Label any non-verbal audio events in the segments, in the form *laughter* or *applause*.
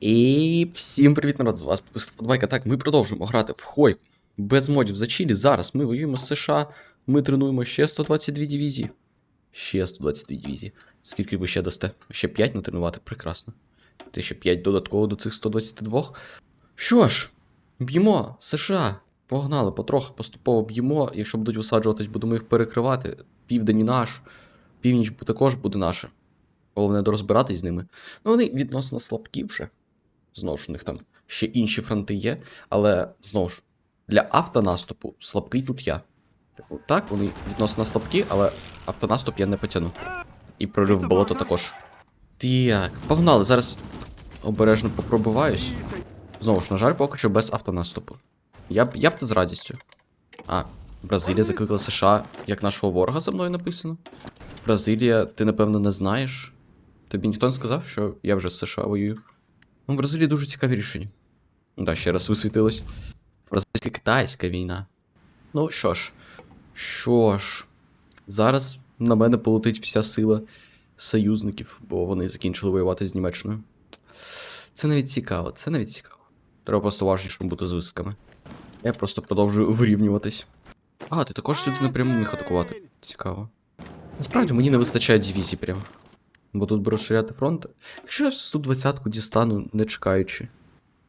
І всім привіт, народ, з вас Футбайка. Так, ми продовжуємо грати в Хойку. Без модів за Чилі. Зараз ми воюємо з США. Ми тренуємо ще 122 дивізії. Ще 122 дивізії. Скільки ви ще дасте? Ще 5 натренувати? Прекрасно. Ти ще 5 додатково до цих 122. Що ж, б'ємо США. Погнали, потрохи поступово б'ємо. Якщо будуть висаджуватись, будемо їх перекривати. Південь наш, північ також буде наша. Головне дорозбиратись з ними. Ну, вони відносно слабкі вже. Знову ж у них там ще інші фронти є, але знову ж, для автонаступу слабкий тут я. Типу, Так, вони відносно слабкі, але автонаступ я не потягну. І прорив болото також. Так, погнали, зараз обережно попробуваюсь. Знову ж, на жаль, поки що без автонаступу. Я б я б з радістю. А, Бразилія закликала США як нашого ворога за мною написано. Бразилія, ти напевно не знаєш. Тобі ніхто не сказав, що я вже з США воюю. Ну, в Бразилії дуже цікаві рішення. Ну да, ще раз висвітилось. Бразильсько-китайська війна. Ну що ж, що ж, зараз на мене полетить вся сила союзників, бо вони закінчили воювати з Німеччиною. Це навіть цікаво, це навіть цікаво. Треба просто уважнішим бути з висками. Я просто продовжую вирівнюватись. А, ти також сюди напряму міг атакувати. Цікаво. Насправді мені не вистачає дивізій прямо. Бо тут би розширяти фронт. Якщо я 120-ку дістану, не чекаючи.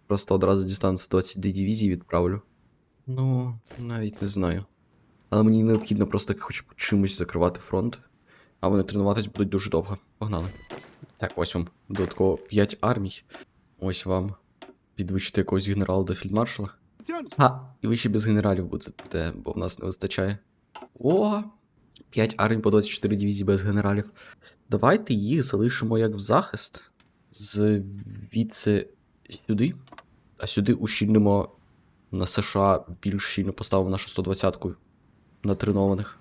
Просто одразу дістану 122 дивізії відправлю. Ну, навіть не знаю. Але мені необхідно просто хоч чимось закривати фронт. А вони тренуватись будуть дуже довго. Погнали. Так, ось вам додатково 5 армій. Ось вам підвищити якогось генерала до фільдмаршала. А, і ви ще без генералів будете, бо в нас не вистачає. О! 5 армій по 24 дивізії без генералів. Давайте їх залишимо як в захист. Звідси сюди. А сюди ущільнимо на США більш щільно поставимо нашу 120-ку натренованих.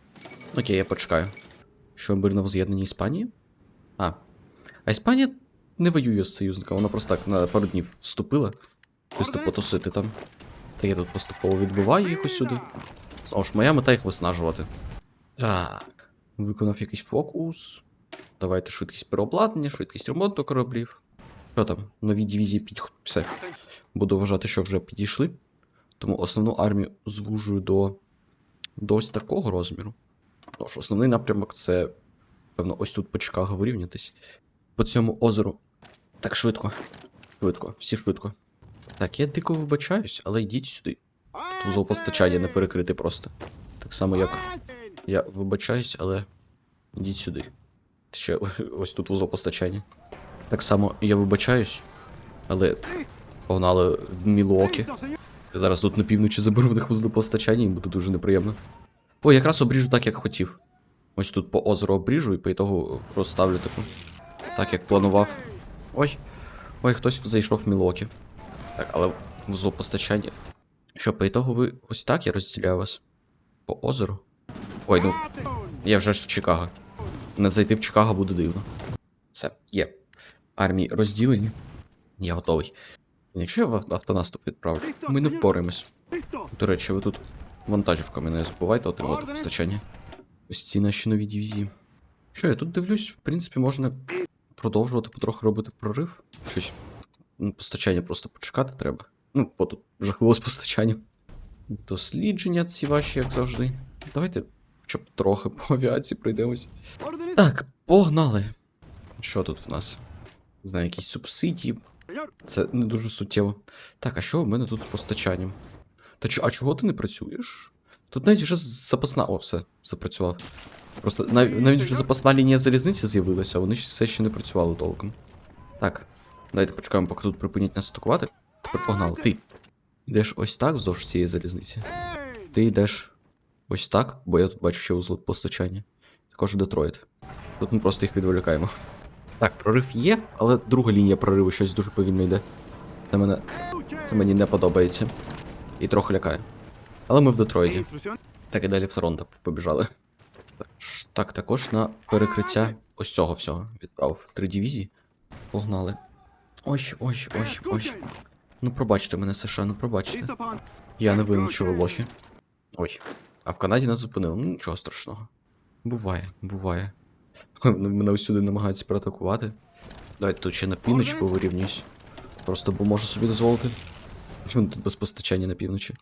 Окей, я почекаю. Що мирно воз'єднані Іспанії? А. А Іспанія не воює з союзником, вона просто так на пару днів вступила. Чисто потусити там. Та я тут поступово відбиваю їх усюди. Знову ж, моя мета їх виснажувати. Так. Виконав якийсь фокус. Давайте швидкість переобладнання, швидкість ремонту кораблів. Що там? Нові дивізії під... Все. Буду вважати, що вже підійшли. Тому основну армію звужую до. до такого розміру. Тож, основний напрямок це, певно, ось тут по Чикаго вирівнятись. По цьому озеру. Так, швидко. Швидко, всі швидко. Так, я дико вибачаюсь, але йдіть сюди. Тут вузол постачання не перекрити просто. Так само, як я вибачаюсь, але йдіть сюди. Ще *laughs* ось тут вузол постачання. Так само я вибачаюсь, але погнали в Мілуокі. Зараз тут на півночі заберу в них вузли постачання і буде дуже неприємно. О, якраз обріжу так, як хотів. Ось тут по озеру обріжу і по ітогу розставлю таку. Так, як планував. Ой. Ой, хтось зайшов в Мілуокі. Так, але вузол постачання. Що, по ітогу ви ось так я розділяю вас? По озеру? Ой, ну. Я вже в Чикаго. Не зайти в Чикаго буде дивно. Все, є. Армії розділені. Я готовий. Якщо я в автонаступ відправлю, ми не впораємось. До речі, ви тут вантажівками не забувайте отримати постачання. Ось ці наші нові дивізії. Що, я тут дивлюсь, в принципі, можна продовжувати потроху робити прорив. Щось. ну, Постачання просто почекати треба. Ну, бо тут жахливо з постачанням. Дослідження ці ваші, як завжди. Давайте, щоб трохи по авіації пройдемось. Так, погнали. Що тут в нас? Знаю, якісь субсидії. Це не дуже суттєво. Так, а що в мене тут з постачанням? Та чо, а чого ти не працюєш? Тут навіть вже запасна. О, все, запрацював. Просто нав... навіть вже запасна лінія залізниці з'явилася, а вони все ще не працювали толком. Так, давайте почекаємо, поки тут припинять нас атакувати. Тепер погнали. Ти. Йдеш ось так вздовж цієї залізниці. Ти йдеш ось так, бо я тут бачу ще узлот постачання. Також Детройт. Тут ми просто їх відволікаємо. Так, прорив є, але друга лінія прориву щось дуже повільно йде. Це мене. Це мені не подобається. І трохи лякає. Але ми в Детройті. Так і далі в Торонто побіжали. Так, Так, також на перекриття ось цього всього відправив. Три дивізії. Погнали. Ой, ой, ой, ой. Ну пробачте мене, США, ну пробачте. Я не винен, що лохи. Ой. А в Канаді нас зупинили. Ну нічого страшного. Буває, буває. *laughs* Мене усюди намагаються проатакувати. Давайте тут ще на північ повирівнюсь. Просто бо можу собі дозволити. *laughs* Чому тут без постачання на півночі?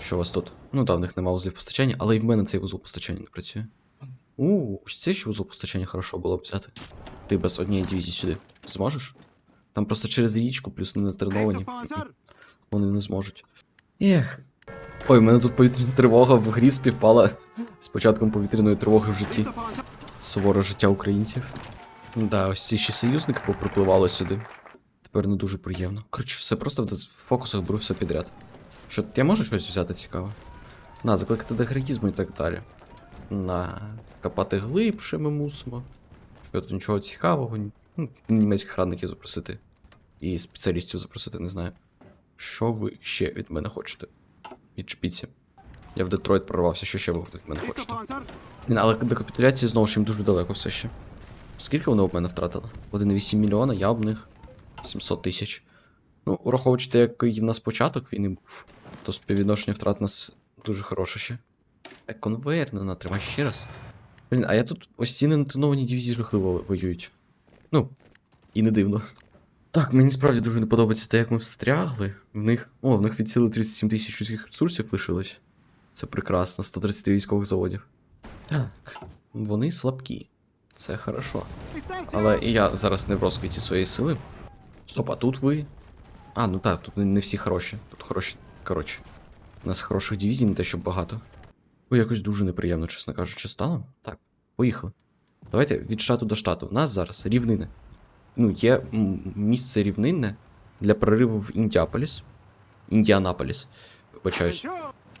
Що у вас тут? Ну так, в них нема вузлів постачання, але і в мене цей вузол постачання не працює. У, ось цей ще вузол постачання хорошо було б взяти. Ти без однієї дивізії сюди. Зможеш? Там просто через річку, плюс не натреновані. Вони не зможуть. Ех. Ой, у мене тут повітряна тривога в грі співпала з початком повітряної тривоги в житті. Суворе життя українців. Да, ось ці ще союзники поприпливали сюди. Тепер не дуже приємно. Коротше, все просто в фокусах беру все підряд. Що, я можу щось взяти цікаве? На, закликати до героїзму і так далі. На копати глибше ми мусимо. Що тут нічого цікавого. Ну, німецьких радників запросити. І спеціалістів запросити, не знаю. Що ви ще від мене хочете? Від шпіці. Я в Детройт прорвався, що ще ви від мене хочете? Але до капітуляції знову ж їм дуже далеко все ще. Скільки вони об мене втратили? 1,8 мільйона, я об них 700 тисяч. Ну, враховуючи те, який в нас початок війни був, то співвідношення втрат у нас дуже хороше ще. Е, конвейер не натримай ще раз. Блін, а я тут ось ці ненотоновані дивізії жахливо воюють. Ну, і не дивно. Так, мені справді дуже не подобається те, як ми встрягли. В них. О, в них від сили 37 тисяч людських ресурсів лишилось. Це прекрасно, 133 військових заводів. Так, вони слабкі. Це хорошо. Але і я зараз не в розквіті своєї сили. Стоп, а тут ви. А, ну так, тут не всі хороші. Тут хороші. Коротше. У нас хороших дивізій не те, щоб багато. Ой, якось дуже неприємно, чесно кажучи, стало. Так, поїхали. Давайте від штату до штату. У нас зараз рівнини. Ну, є місце рівнинне для прориву в Індіаполіс. Індіанаполіс. Вибачаюсь.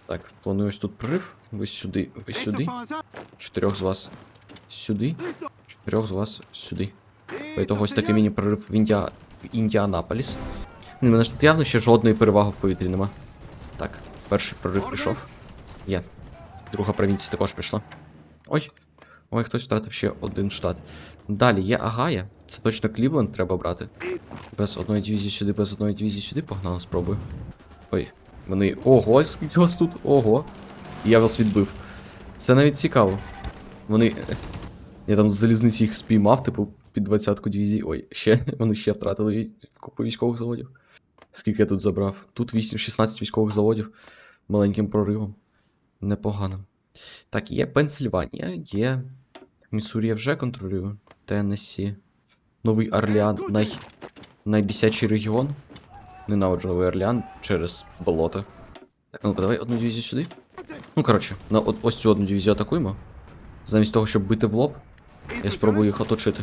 Так, планую ось тут прорив. Ви сюди, ви сюди. Чотирьох з вас сюди. Чотирьох з вас сюди. По ітогу ось такий міні-прорив в, Індіа... в Індіанаполіс. Ну, У мене ж тут явно ще жодної переваги в повітрі нема. Так, перший прорив пішов. Є. Друга провінція також пішла. Ой. Ой, хтось втратив ще один штат. Далі є Агая. Це точно Клівленд треба брати. Без одної дивізії сюди, без одної дивізії сюди. Погнали, спробую. Ой, вони. Ого, скільки вас тут? Ого. Я вас відбив. Це навіть цікаво. Вони. Я там з залізниці їх спіймав, типу, під 20-ку дивізії. Ой, ще *laughs* вони ще втратили купу військових заводів. Скільки я тут забрав? Тут 8, 16 військових заводів маленьким проривом. Непогано. Так, є Пенсильванія, є. Міссурі я вже контролюю. Теннессі. Новий Орлеан. Най... Найбісячий регіон. Ненавиджу Новий Орлеан через болото. Так, ну давай одну дивізію сюди. Ну, коротше, на от, ось цю одну дивізію атакуємо. Замість того, щоб бити в лоб, я спробую їх оточити.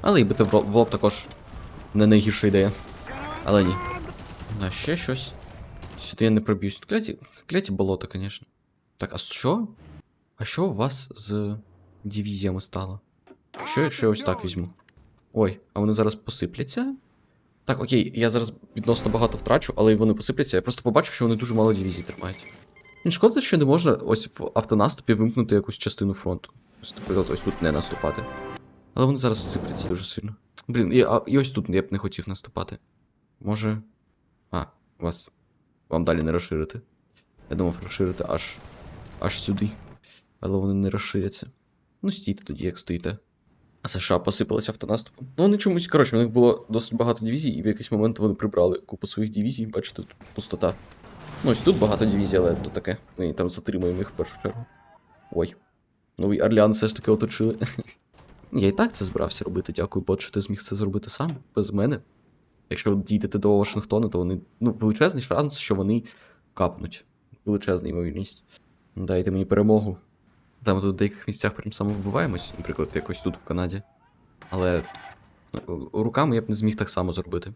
Але і бити в в лоб також не найгірша ідея. Але ні. А ще щось. Сюди я не проб'юсь. Кляті, кляті болото, звісно. Так, а що? А що у вас з дивізіями стало? Що, якщо я ось так візьму? Ой, а вони зараз посипляться? Так, окей, я зараз відносно багато втрачу, але і вони посипляться. Я просто побачив, що вони дуже мало дивізій тримають. Шкода, що не можна ось в автонаступі вимкнути якусь частину фронту. Ось, наприклад, ось тут не наступати. Але вони зараз всипляться дуже сильно. Блін, і, а, і ось тут я б не хотів наступати. Може. А, вас. Вам далі не розширити. Я думав розширити аж. аж сюди. Але вони не розширяться. Ну, стійте тоді, як стоїте. А США посипалися автонаступом. Ну, вони чомусь, коротше, в них було досить багато дивізій, і в якийсь момент вони прибрали купу своїх дивізій. Бачите, тут пустота. Ну, ось тут багато дивізій, але то таке. Ми там затримуємо їх в першу чергу. Ой. Новий Орлеан все ж таки оточили. *laughs* Я і так це збирався робити. Дякую, бот, що ти зміг це зробити сам, без мене. Якщо дійдете до Вашингтона, то вони. Ну, величезний шанс, що вони капнуть. Величезна ймовірність. Дайте мені перемогу. Там ми тут в деяких місцях прям самовбиваємось, наприклад, якось тут в Канаді. Але ну, руками я б не зміг так само зробити.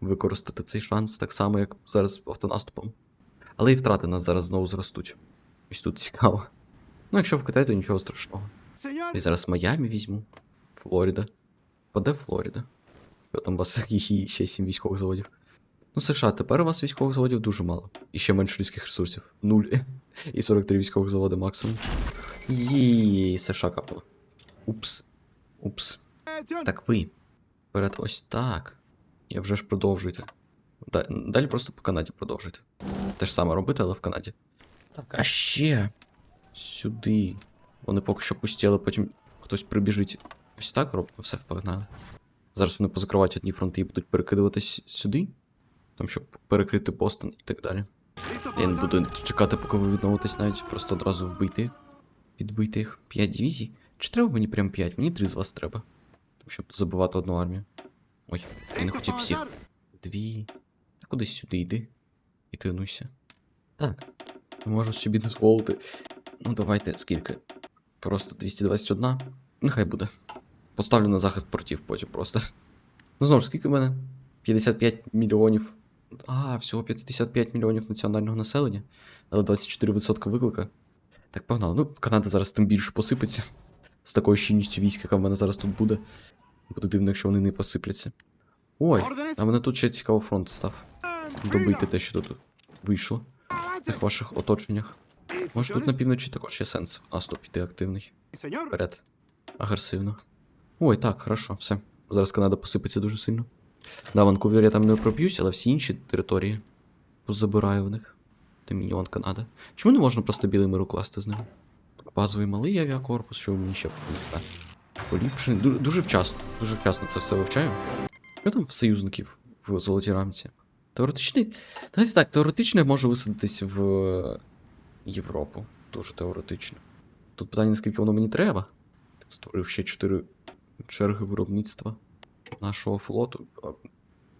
Використати цей шанс так само, як зараз автонаступом. Але і втрати нас зараз знову зростуть. Ось тут цікаво. Ну, якщо вкитай, то нічого страшного. І зараз Майамі візьму. Флоріда. Паде Флоріда. Що там вас *laughs* її ще 7 військових заводів. Ну, США, тепер у вас військових заводів дуже мало. І ще менше людських ресурсів. Нуль. І 43 військових заводи максимум. Їй, США капало. Упс. Упс. Так ви. Вперед ось так. Я вже ж продовжуйте. Далі просто по Канаді продовжуйте. Те ж саме робити, але в Канаді. Так, а ще. Сюди. Вони поки що пусті, але потім хтось прибіжить. Ось так робимо, все впогнали. Зараз вони позакривають одні фронти і будуть перекидуватись сюди. Там, щоб перекрити Бостон і так далі. Я не буду чекати, поки ви відновитесь навіть, просто одразу вбити. Відбити їх. 5 дивізій. Чи треба мені прям 5? Мені 3 з вас треба. Щоб забивати одну армію. Ой, я не хотів всіх. Дві. Та кудись сюди йди. І тренуйся. Так. Можу собі дозволити. Ну, давайте, скільки? Просто 221. Нехай буде. Поставлю на захист портів потім просто. Ну знову ж, скільки в мене? 55 мільйонів. А, всього 55 мільйонів національного населення. Але 24% виклика. Так, погнали. Ну, Канада зараз тим більше посипеться. З такою щільністю військ, яка в мене зараз тут буде. Буде дивно, якщо вони не посипляться. Ой, а мене тут ще цікаво фронт став. Добити те, що тут вийшло в цих ваших оточеннях. Може тут на півночі також є сенс. А, стоп, іти активний. Вперед. Агресивно. Ой, так, хорошо, все. Зараз Канада посипеться дуже сильно. Да, Ванкувер я там не проб'юсь, але всі інші території позабираю в них. Домініон Канада. Чому не можна просто білий мир укласти з ним? Базовий малий авіакорпус, що мені ще. Поліпшений. Дуже, дуже вчасно. Дуже вчасно це все вивчаю. Що там в союзників в золотій рамці? Теоретичний. Давайте так, теоретично я можу висадитись в Європу. Дуже теоретично. Тут питання, наскільки воно мені треба. Створив ще 4 черги виробництва нашого флоту.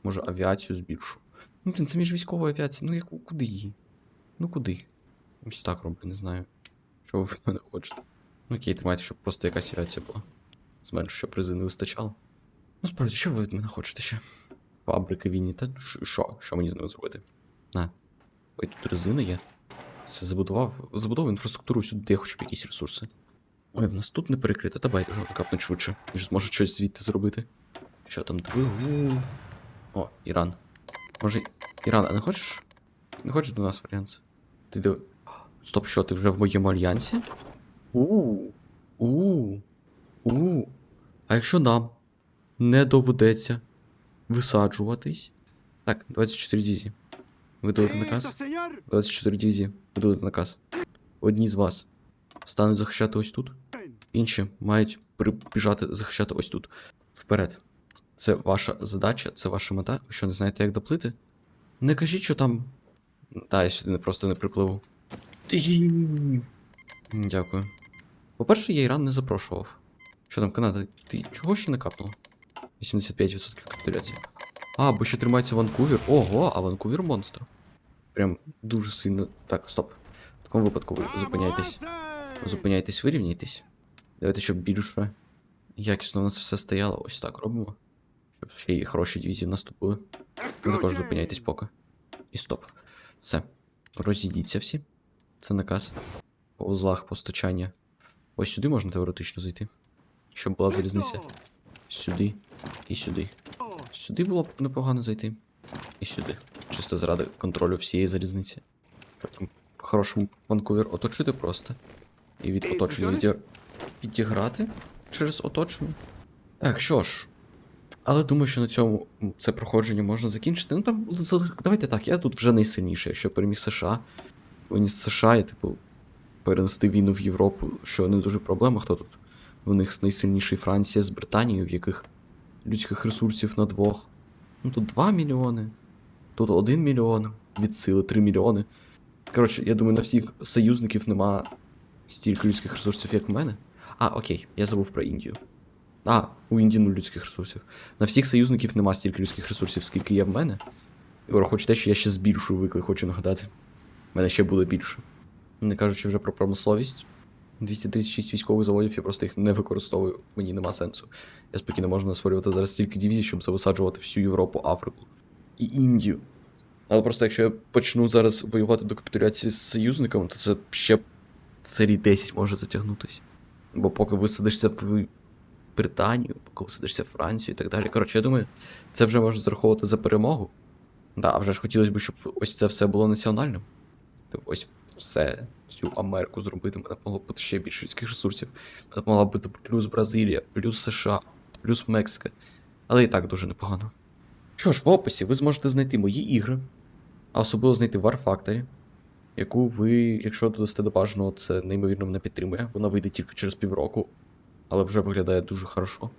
Може, авіацію збільшу. Ну, блін, це між міжвійськова авіація. Ну, яку куди її? Ну куди? Ось так роблю, не знаю. Що ви від мене хочете. Ну окей, тримайте, щоб просто якась авіація була. Зменшу, щоб призи не вистачало. Ну, справді, що ви від мене хочете ще? Фабрики війні, та що? Що мені з ними зробити? На. Ой, тут резина є. Все забудував. Забудував інфраструктуру сюди, де я хочу якісь ресурси. Ой, в нас тут не перекрито, та байдуже, капнуть швидше, ніж зможу щось звідти зробити. Що там, двигун? О, Іран. Може, Іран, а не хочеш? Не хочеш до нас в альянс? Ти див... Стоп, що, ти вже в моєму альянсі? У. У. У. А якщо нам не доведеться висаджуватись? Так, 24 дивізії. Видалити наказ? 24 дивізії. Видалити наказ. Одні з вас стануть захищати ось тут. Інші мають прибіжати захищати ось тут. Вперед. Це ваша задача, це ваша мета. Ви що не знаєте, як доплити? Не кажіть, що там. Та, я сюди просто не припливу. Дякую. По-перше, я Іран не запрошував. Що там, Канада, ти чого ще не капнула? 85% капітуляції. А, бо ще тримається Ванкувер. Ого, а Ванкувер монстр. Прям дуже сильно. Так, стоп. В такому випадку ви зупиняйтесь. Зупиняйтесь, вирівняйтесь. Давайте, щоб більше якісно у нас все стояло. Ось так робимо. Щоб ще й хороші дивізії в нас тут були. Ви також зупиняйтесь поки. І стоп. Все. Розійдіться всі. Це наказ. По узлах постачання. Ось сюди можна теоретично зайти. Щоб була залізниця. Сюди і сюди. Сюди було б непогано зайти. І сюди. Чисто заради контролю всієї залізниці. Щоб там по-хорошому Ванкувер оточити просто. І від оточення віді... відіграти через оточення. Так, що ж. Але думаю, що на цьому це проходження можна закінчити. Ну там, давайте так, я тут вже найсильніший. Якщо переміг США, виніс США, і, типу, перенести війну в Європу, що не дуже проблема, хто тут? У них найсильніший Франція з Британією, в яких людських ресурсів на двох. Ну тут 2 мільйони, тут 1 мільйон, від сили 3 мільйони. Коротше, я думаю, на всіх союзників нема стільки людських ресурсів, як в мене. А, окей, я забув про Індію. А, у Індії нуль людських ресурсів. На всіх союзників нема стільки людських ресурсів, скільки є в мене. І враховуючи те, що я ще збільшую виклик, хочу нагадати. В мене ще буде більше. Не кажучи вже про промисловість. 236 військових заводів, я просто їх не використовую, мені нема сенсу. Я спокійно можу створювати зараз стільки дивізій, щоб зависаджувати всю Європу, Африку і Індію. Але просто якщо я почну зараз воювати до капітуляції з союзниками, то це ще серій 10 може затягнутися. Бо поки висадишся в Британію, поки висадишся в Францію і так далі. Коротше, я думаю, це вже можна зараховувати за перемогу. Да, а вже ж хотілося б, щоб ось це все було національним. Тобто ось все, всю Америку зробити, мене могло бути ще більше людських ресурсів. Мене могла бути плюс Бразилія, плюс США, плюс Мексика. Але і так дуже непогано. Що ж, в описі ви зможете знайти мої ігри, а особливо знайти War Factory, яку ви, якщо додасте до бажаного, це неймовірно мене підтримує. Вона вийде тільки через півроку, але вже виглядає дуже хорошо.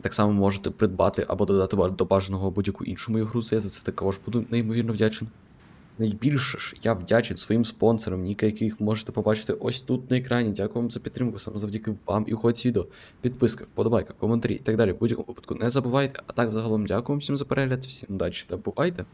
Так само можете придбати або додати до бажаного будь-яку іншу мою гру. Я за це також буду неймовірно вдячний. Найбільше ж я вдячний своїм спонсорам, ніка яких можете побачити ось тут на екрані. Дякую вам за підтримку. Саме завдяки вам і уходить відео. Підписка, вподобайка, коментарі і так далі. В будь-якому випадку не забувайте. А так, загалом, дякую всім за перегляд, всім удачі та бувайте.